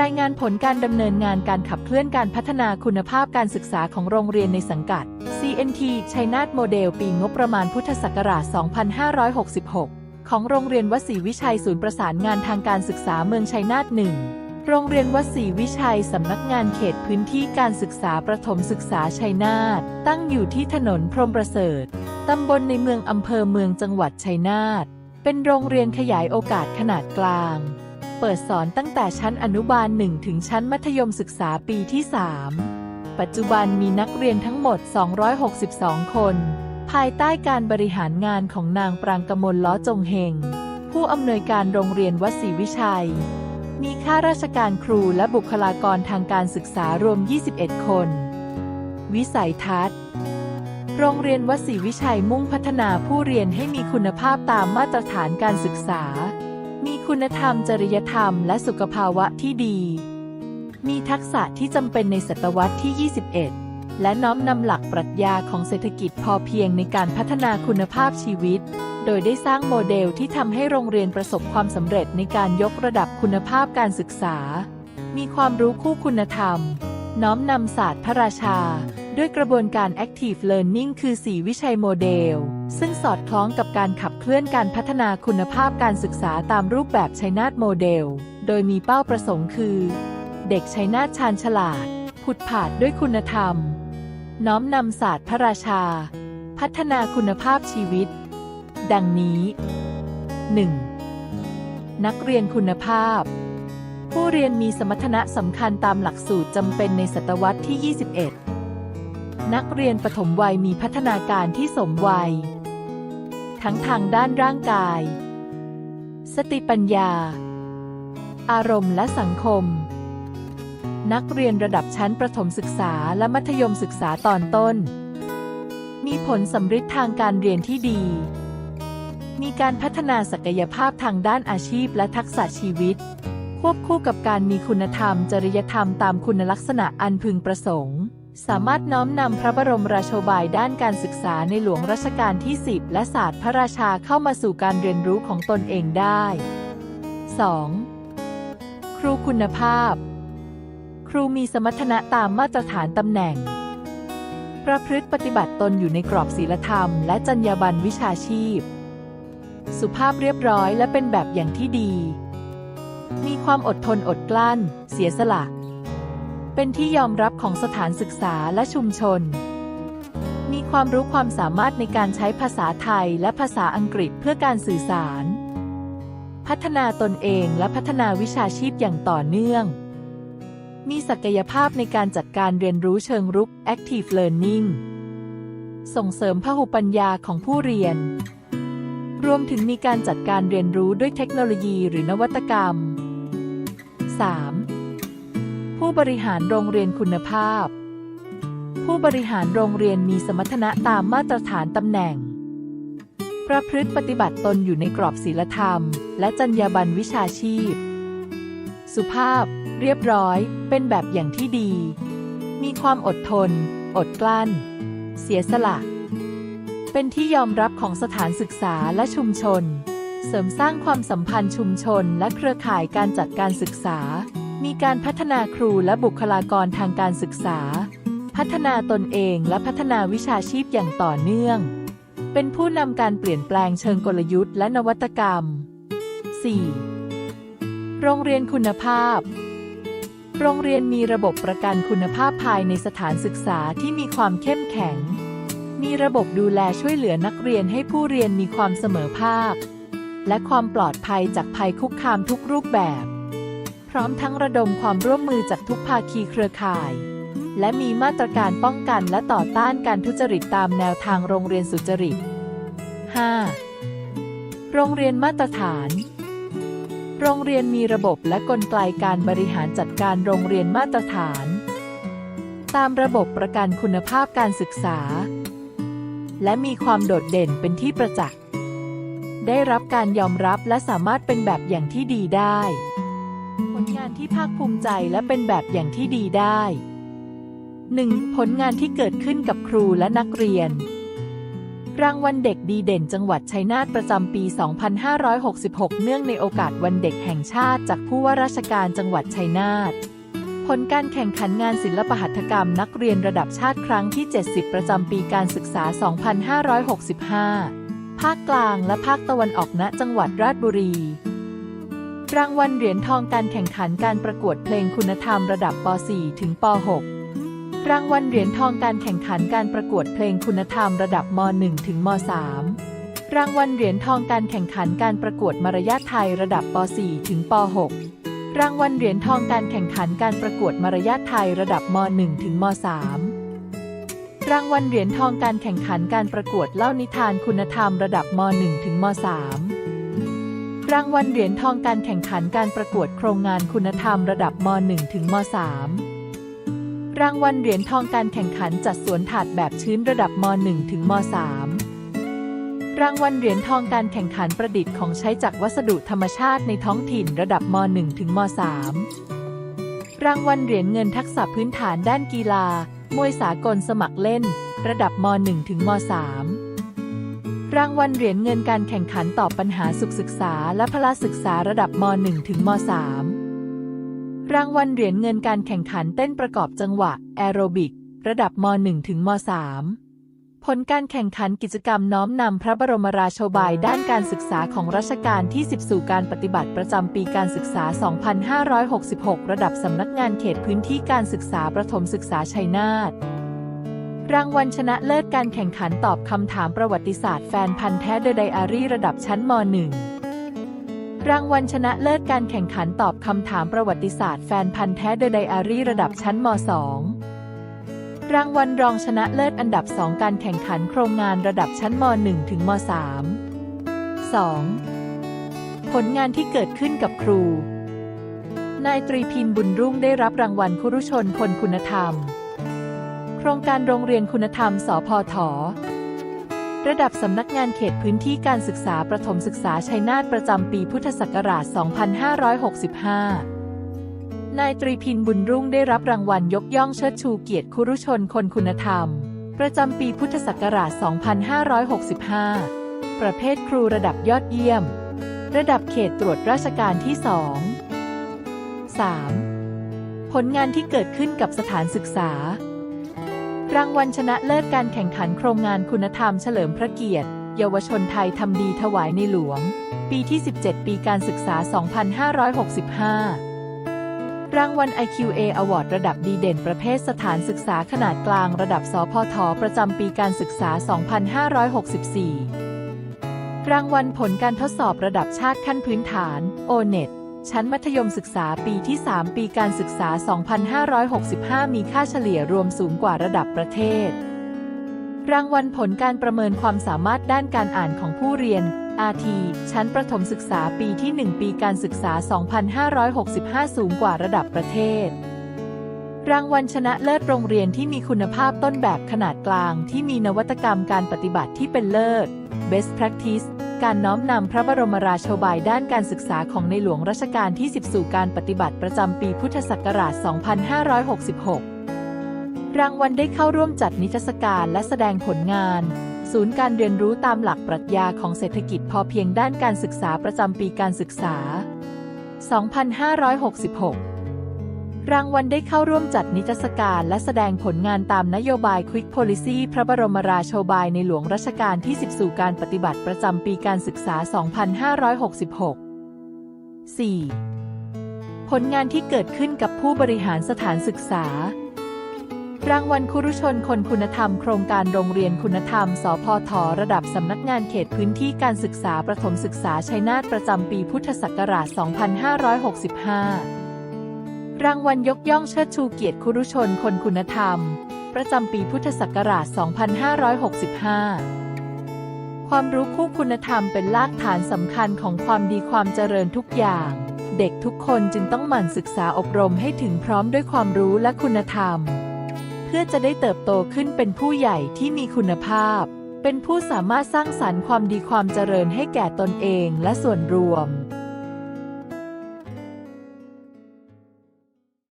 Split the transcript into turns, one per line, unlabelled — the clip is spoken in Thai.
รายงานผลการดำเนินงานการขับเคลื่อนการพัฒนาคุณภาพการศึกษาของโรงเรียนในสังกัด CNT ชัยนาทโมเดล ปีงบประมาณพุทธศักราช 2566 ของโรงเรียนวสีวิชัยศูนย์ประสานงานทางการศึกษาเมืองชัยนาทหนึ่งโรงเรียนวสีวิชัย สำนักงานเขตพื้นที่การศึกษาประถมศึกษาชัยนาท ตั้งอยู่ที่ถนนพรหมประเสริฐ ตำบลในเมืองอำเภอเมืองจังหวัดชัยนาท เป็นโรงเรียนขยายโอกาสขนาดกลาง เปิดสอนตั้งแต่ชั้นอนุบาล 1 ถึงชั้นมัธยมศึกษาปีที่ 3 ปัจจุบันมีนักเรียนทั้งหมด 262 คน ภายใต้การบริหารงานของนางปรางกมลล้อจงเฮง ผู้อำนวยการโรงเรียนวัดศรีวิชัย มีข้าราชการครูและบุคลากรทางการศึกษารวม 21 คน วิสัยทัศน์โรงเรียนวสีวิชัยมุ่งพัฒนาผู้เรียนให้มีคุณภาพตามมาตรฐานการศึกษา มีคุณธรรมจริยธรรมและสุขภาวะที่ดี มีทักษะที่จำเป็นในศตวรรษที่ 21 และน้อมนำหลักปรัชญาของเศรษฐกิจพอเพียงในการพัฒนาคุณภาพชีวิต โดยได้สร้างโมเดลที่ทำให้โรงเรียนประสบความสำเร็จในการยกระดับคุณภาพการศึกษา มีความรู้คู่คุณธรรม น้อมนำศาสตร์พระราชา ด้วยกระบวนการ Active Learning คือ 4 วิชัยโมเดล ซึ่งสอดคล้องกับการขับเคลื่อนการพัฒนาคุณภาพการศึกษาตามรูปแบบชัยนาทโมเดล โดยมีเป้าประสงค์คือ เด็กชัยนาทชาญฉลาด ผุดผาดด้วยคุณธรรม น้อมนำศาสตร์พระราชา พัฒนาคุณภาพชีวิต ดังนี้ 1. นักเรียนคุณภาพ ผู้เรียนมีสมรรถนะสำคัญตามหลักสูตรจำเป็นในศตวรรษที่ 21 นักเรียนปฐมวัยมีพัฒนาการที่สมวัย ทั้งทางด้านร่างกาย สติปัญญา อารมณ์และสังคม นักเรียนระดับชั้นประถมศึกษาและมัธยมศึกษาตอนต้น มีผลสำฤทธิ์ทางการเรียนที่ดี มีการพัฒนาศักยภาพทางด้านอาชีพและทักษะชีวิต ควบคู่กับการมีคุณธรรม จริยธรรมตามคุณลักษณะอันพึงประสงค์ สามารถน้อมนำพระบรมราโชบายด้านการศึกษาในหลวงรัชกาลที่ 10 และศาสตร์พระราชาเข้ามาสู่การเรียนรู้ของตนเองได้ 2. ครูคุณภาพ ครูมีสมรรถนะตามมาตรฐานตำแหน่ง ประพฤติปฏิบัติตนอยู่ในกรอบศีลธรรม และจรรยาบรรณวิชาชีพ สุภาพเรียบร้อยและเป็นแบบอย่างที่ดี มีความอดทนอดกลั้น เสียสละ เป็นที่ยอมรับของสถานศึกษาและชุมชน มีความรู้ความสามารถในการใช้ภาษาไทยและภาษาอังกฤษเพื่อการสื่อสาร พัฒนาตนเองและพัฒนาวิชาชีพอย่างต่อเนื่อง มีศักยภาพในการจัดการเรียนรู้เชิงรุก Active Learning ส่งเสริมพหุปัญญาของผู้เรียน รวมถึงมีการจัดการเรียนรู้ด้วยเทคโนโลยีหรือนวัตกรรม 3. ผู้บริหารโรงเรียนคุณภาพ ผู้บริหารโรงเรียนมีสมรรถนะตามมาตรฐานตำแหน่ง ประพฤติปฏิบัติตนอยู่ในกรอบศีลธรรม และจรรยาบรรณวิชาชีพ สุภาพ เรียบร้อย เป็นแบบอย่างที่ดี มีความอดทน อดกลั้น เสียสละ เป็นที่ยอมรับของสถานศึกษาและชุมชน เสริมสร้างความสัมพันธ์ชุมชนและเครือข่ายการจัดการศึกษา มีการพัฒนาครูและบุคลากรทางการศึกษา พัฒนาตนเองและพัฒนาวิชาชีพอย่างต่อเนื่อง เป็นผู้นำการเปลี่ยนแปลงเชิงกลยุทธ์และนวัตกรรม 4. โรงเรียนคุณภาพ โรงเรียนมีระบบประกันคุณภาพภายในสถานศึกษาที่มีความเข้มแข็ง มีระบบดูแลช่วยเหลือนักเรียนให้ผู้เรียนมีความเสมอภาค และความปลอดภัยจากภัยคุกคามทุกรูปแบบ ร้อมทั้งระดมความร่วมมือจากทุกภาคีเครือข่าย และมีมาตรการป้องกันและต่อต้านการทุจริตตามแนวทางโรงเรียนสุจริต 5. โรงเรียนมาตรฐาน โรงเรียนมีระบบและกลไกการบริหารจัดการโรงเรียนมาตรฐาน ตามระบบประกันคุณภาพการศึกษา และมีความโดดเด่นเป็นที่ประจักษ์ ได้รับการยอมรับและสามารถเป็นแบบอย่างที่ดีได้ ผลงานที่ภาคภูมิใจและเป็นแบบอย่างที่ดีได้ 1. ผลงานที่เกิดขึ้นกับครูและนักเรียน รางวัลเด็กดีเด่นจังหวัดชัยนาทประจำปี 2566 เนื่องในโอกาสวันเด็กแห่งชาติ จากผู้ว่าราชการจังหวัดชัยนาทผลการแข่งขันงานศิลปหัตถกรรมนักเรียนระดับชาติครั้งที่ 70 ประจำปีการศึกษา 2565 ภาคกลางและภาคตะวันออกณจังหวัดราชบุรี รางวัลเหรียญทองการแข่งขันการประกวดเพลงคุณธรรมระดับป .4 ถึงป .6 รางวัลเหรียญทองการแข่งขันการประกวดเพลงคุณธรรมระดับม .1 ถึงม .3 รางวัลเหรียญทองการแข่งขันการประกวดมารยาทไทยระดับป .4 ถึงป .6 รางวัลเหรียญทองการแข่งขันการประกวดมารยาทไทยระดับม .1 ถึงม .3 รางวัลเหรียญทองการแข่งขันการประกวดเล่านิทานคุณธรรมระดับม .1 ถึงม .3 รางวัลเหรียญทองการแข่งขันการประกวดโครงงานคุณธรรมระดับม .1 ถึงม .3 รางวัลเหรียญทองการแข่งขันจัดสวนถาดแบบชื้นระดับม .1 ถึงม .3 รางวัลเหรียญทองการแข่งขันประดิษฐ์ของใช้จากวัสดุธรรมชาติในท้องถิ่นระดับม .1 ถึงม .3 รางวัลเหรียญเงินทักษะพื้นฐานด้านกีฬา มวยสากลสมัครเล่น ระดับม .1 ถึงม .3 รางวัลเหรียญเงินการแข่งขันตอบปัญหาสุขศึกษา และพละศึกษาระดับม .1 ถึงม .3 รางวัลเหรียญเงินการแข่งขันเต้นประกอบจังหวะ แอโรบิก ระดับม .1 ถึงม .3 ผลการแข่งขันกิจกรรมน้อมนำพระบรมราโชบายด้านการศึกษาของรัชกาลที่ 10 สู่การปฏิบัติประจำปีการศึกษา 2566 ระดับสำนักงานเขตพื้นที่การศึกษาประถมศึกษาชัยนาท รางวัลชนะเลิศการแข่งขันตอบคำถามประวัติศาสตร์แฟนพันธ์แท้เดอะไดอารี่ระดับชั้นม .1 รางวัลชนะเลิศการแข่งขันตอบคำถามประวัติศาสตร์แฟนพันธ์แท้เดอะไดอารี่ระดับชั้นม .2 รางวัลรองชนะเลิศอันดับ 2 การแข่งขันโครงงานระดับชั้นม .1 ถึงม .3 2. ผลงานที่เกิดขึ้นกับครู นายตรีพินบุญรุ่งได้รับรางวัลคุรุชนคนคุณธรรม รงการโรงเรียนคุณธรรม สพท ระดับสำนักงานเขตพื้นที่การศึกษาประถมศึกษาชัยนาทประจำปีพุทธศักราช 2565 นายตรีพินบุญรุ่งได้รับรางวัลยกย่องเชิดชูเกียรติคุรุชนคนคุณธรรม ประจำปีพุทธศักราช 2565 ประเภทครูระดับยอดเยี่ยม ระดับเขตตรวจราชการที่ 2 3. ผลงานที่เกิดขึ้นกับสถานศึกษา รางวัลชนะเลิศการแข่งขันโครงงานคุณธรรมเฉลิมพระเกียรติ เยาวชนไทยทำดีถวายในหลวง ปีที่ 17 ปีการศึกษา 2565 รางวัล IQA Award ระดับดีเด่นประเภทสถานศึกษาขนาดกลางระดับสพทประจำปีการศึกษา 2564 รางวัลผลการทดสอบระดับชาติขั้นพื้นฐาน O-NET ชั้นมัธยมศึกษาปีที่ 3 ปีการศึกษา 2565 มีค่าเฉลี่ยรวมสูงกว่าระดับประเทศ รางวัลผลการประเมินความสามารถด้านการอ่านของผู้เรียน RT ชั้นประถมศึกษาปีที่ 1 ปีการศึกษา 2565 สูงกว่าระดับประเทศ รางวัลชนะเลิศโรงเรียนที่มีคุณภาพต้นแบบขนาดกลาง ที่มีนวัตกรรมการปฏิบัติที่เป็นเลิศ Best Practice การน้อมนำพระบรมราโชบายด้านการศึกษาของในหลวงรัชกาลที่ 10 สู่การปฏิบัติประจำปีพุทธศักราช 2566 รางวัลได้เข้าร่วมจัดนิทรรศการและแสดงผลงาน ศูนย์การเรียนรู้ตามหลักปรัชญาของเศรษฐกิจพอเพียงด้านการศึกษาประจำปีการศึกษา 2566 รางวัลได้เข้าร่วมจัดนิทรรศการและแสดงผลงานตามนโยบาย Quick Policy พระบรมราโชบายในหลวงรัชกาลที่ 10 สู่การปฏิบัติประจำปีการศึกษา 2566 4. ผลงานที่เกิดขึ้นกับผู้บริหารสถานศึกษารางวัลคุรุชนคนคุณธรรมโครงการโรงเรียนคุณธรรม สพทระดับสำนักงานเขตพื้นที่การศึกษาประถมศึกษาชัยนาทประจำปีพุทธศักราช 2565 รางวัลยกย่องเชิดชูเกียรติคุรุชนคนคุณธรรม ประจำปีพุทธศักราช 2565 ความรู้คู่คุณธรรมเป็นรากฐานสำคัญของความดีความเจริญทุกอย่าง เด็กทุกคนจึงต้องหมั่นศึกษาอบรมให้ถึงพร้อมด้วยความรู้และคุณธรรม เพื่อจะได้เติบโตขึ้นเป็นผู้ใหญ่ที่มีคุณภาพ เป็นผู้สามารถสร้างสรรค์ความดีความเจริญให้แก่ตนเองและส่วนรวม